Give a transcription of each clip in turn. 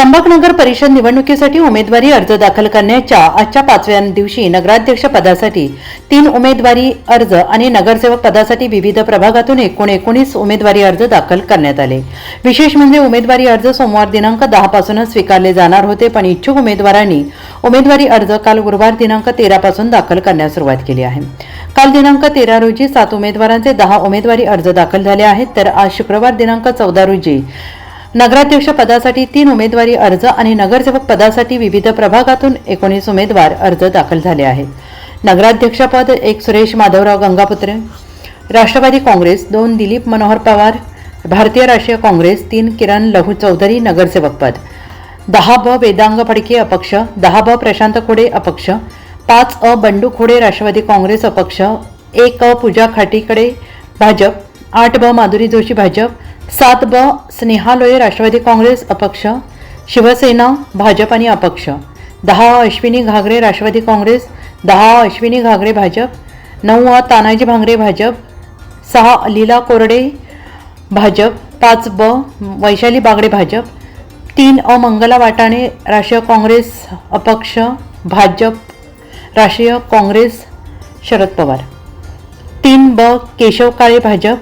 त्र्यंबकनगर परिषद निवडणुकीसाठी उमेदवारी अर्ज दाखल करण्याच्या आजच्या पाचव्या दिवशी नगराध्यक्ष पदासाठी तीन उमेदवारी अर्ज आणि नगरसेवक पदासाठी विविध प्रभागातून एकूण एकोणीस उमेदवारी अर्ज दाखल करण्यात आले. विशेष म्हणजे उमेदवारी अर्ज सोमवार दिनांक दहापासूनच स्वीकारले जाणार होते पण इच्छुक उमेदवारांनी उमेदवारी अर्ज काल गुरुवार दिनांक तेरा पासून दाखल करण्यास सुरुवात केली आहे. काल दिनांक तेरा रोजी सात उमेदवारांचे दहा उमेदवारी अर्ज दाखल झाले आहेत तर आज शुक्रवार दिनांक चौदा रोजी नगराध्यक्ष पदासाठी तीन उमेदवारी अर्ज आणि नगरसेवक पदासाठी विविध प्रभागातून एकोणीस उमेदवार अर्ज दाखल झाले आहेत. नगराध्यक्षपद एक सुरेश माधवराव गंगापुत्रे राष्ट्रवादी काँग्रेस दोन दिलीप मनोहर पवार भारतीय राष्ट्रीय काँग्रेस तीन किरण लहू चौधरी नगरसेवकपद दहा ब वेदांग फडके अपक्ष दहा ब प्रशांत खोडे अपक्ष पाच अ बंडू खोडे राष्ट्रवादी काँग्रेस अपक्ष एक अ पूजा खाटीकडे भाजप आठ ब माधुरी जोशी भाजप सात ब स्नेहालोय राष्ट्रवादी काँग्रेस अपक्ष शिवसेना भाजप आणि अपक्ष. दहा अश्विनी घागरे राष्ट्रवादी काँग्रेस. दहा अश्विनी घागरे भाजप. नऊ अ तानाजी भांगरे भाजप. सहा लीला कोरडे भाजप. पाच ब वैशाली बागडे भाजप. तीन अ मंगला वाटाणे राष्ट्रीय काँग्रेस अपक्ष भाजप. राष्ट्रीय काँग्रेस शरद पवार. तीन ब केशव काळे भाजप.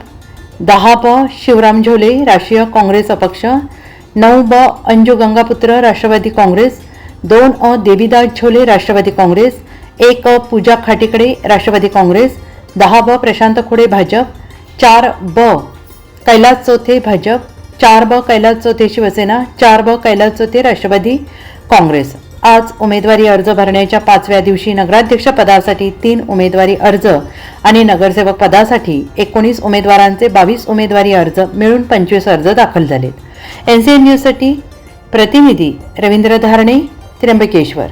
दहा ब शिवराम झोले राष्ट्रीय काँग्रेस अपक्ष नऊ ब अंजू गंगापुत्र राष्ट्रवादी काँग्रेस दोन अ देवीदास झोले राष्ट्रवादी काँग्रेस एक अ पूजा खाटीकडे राष्ट्रवादी काँग्रेस दहा ब प्रशांत खोडे भाजप चार ब कैलास चौथे भाजप चार ब कैलास चौथे शिवसेना चार ब कैलास चौथे राष्ट्रवादी काँग्रेस. आज उमेदवारी अर्ज भरण्याच्या पाचव्या दिवशी नगराध्यक्ष पदासाठी तीन उमेदवारी अर्ज आणि नगरसेवक पदासाठी एकोणीस उमेदवारांचे बावीस उमेदवारी अर्ज मिळून पंचवीस अर्ज दाखल झालेत. एन सी एन न्यूजसाठी प्रतिनिधी रवींद्र धारणे त्र्यंबकेश्वर.